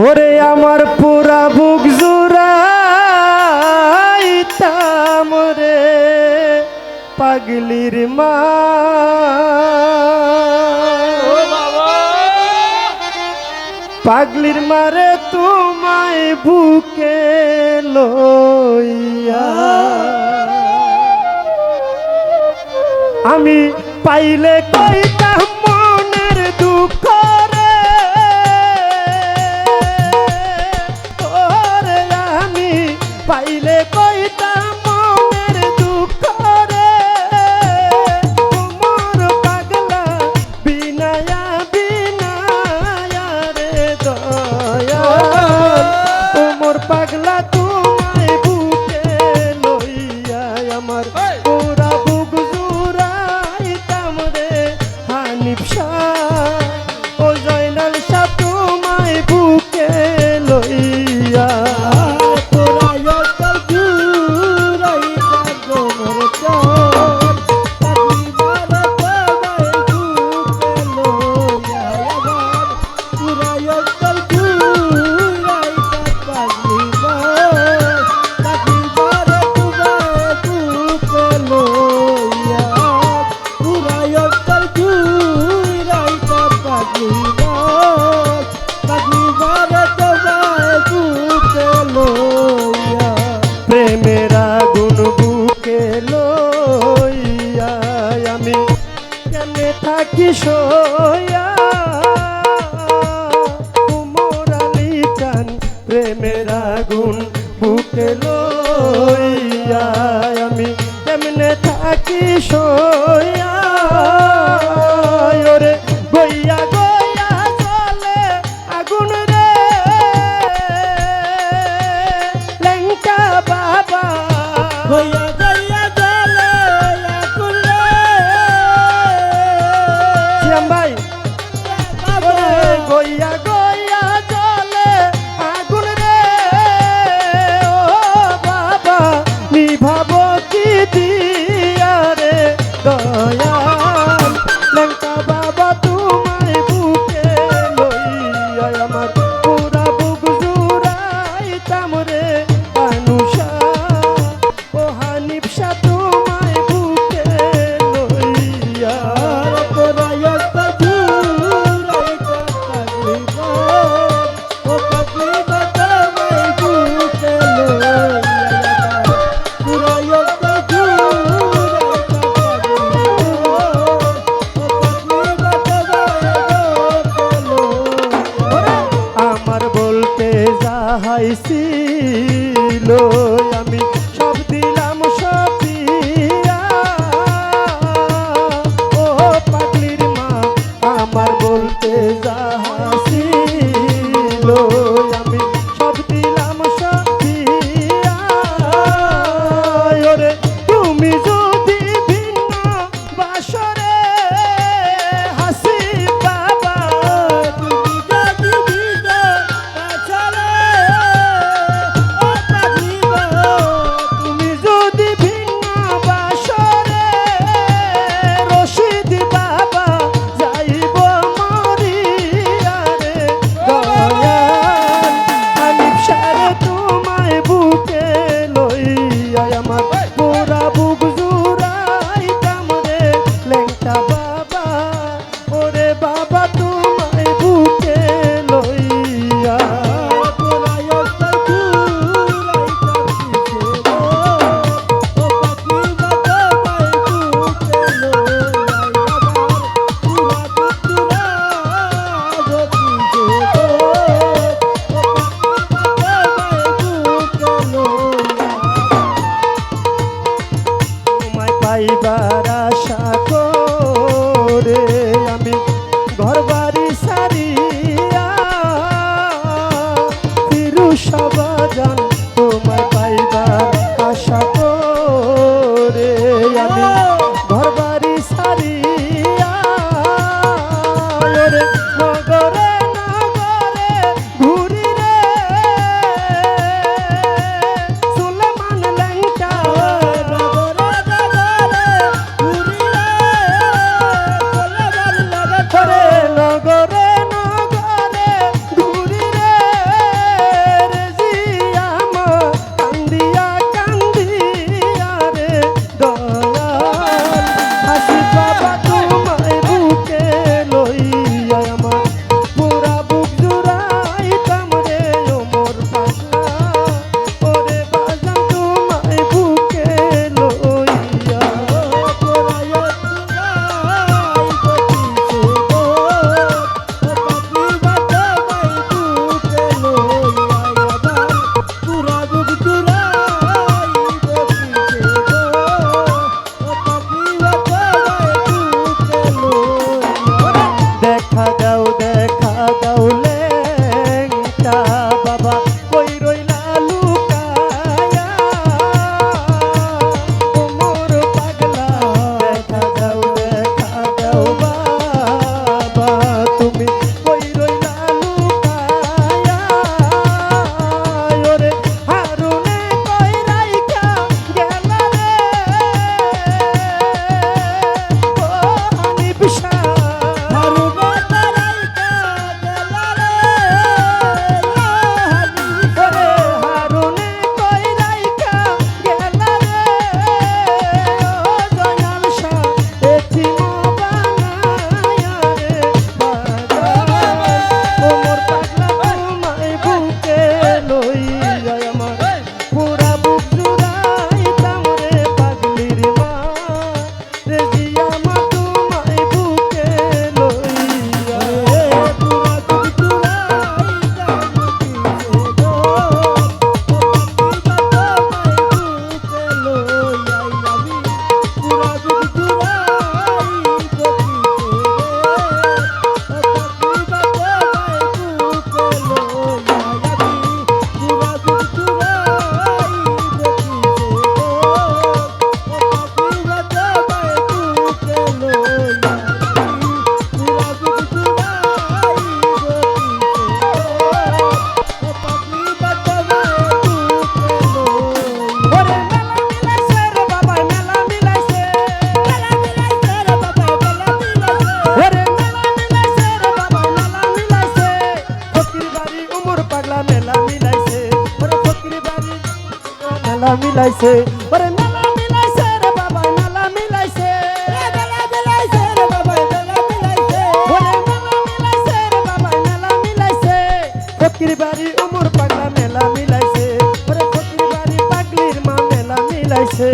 ওরে আমার পুরা বুক জুড়াইতাম রে পাগলির মা। পাগলির মারে তোমায় বুকে লইয়া। আমি পাইলে কইতাম মনের দুঃখ রে কইতাম মনের দুঃখ পাগলা বিনায়া বিনায়া রে দয়া পাগলা তোমায় বুকে লইয়া আমার পুরা বুক জুড়াইতাম রে। নালা মিলাইছে। ওরে নালা মিলাইছে রে বাবা নালা মিলাইছে। নালা মিলাইছে রে বাবা নালা মিলাইছে ওরে নালা মিলাইছে রে বাবা নালা মিলাইছে। ফকির বাড়ি উমর পাগলা মেলা মিলাইছে। ওরে ফকির বাড়ি পাগলির মা মেলা মিলাইছে।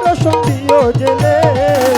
কারও সঙ্গীও জেলে।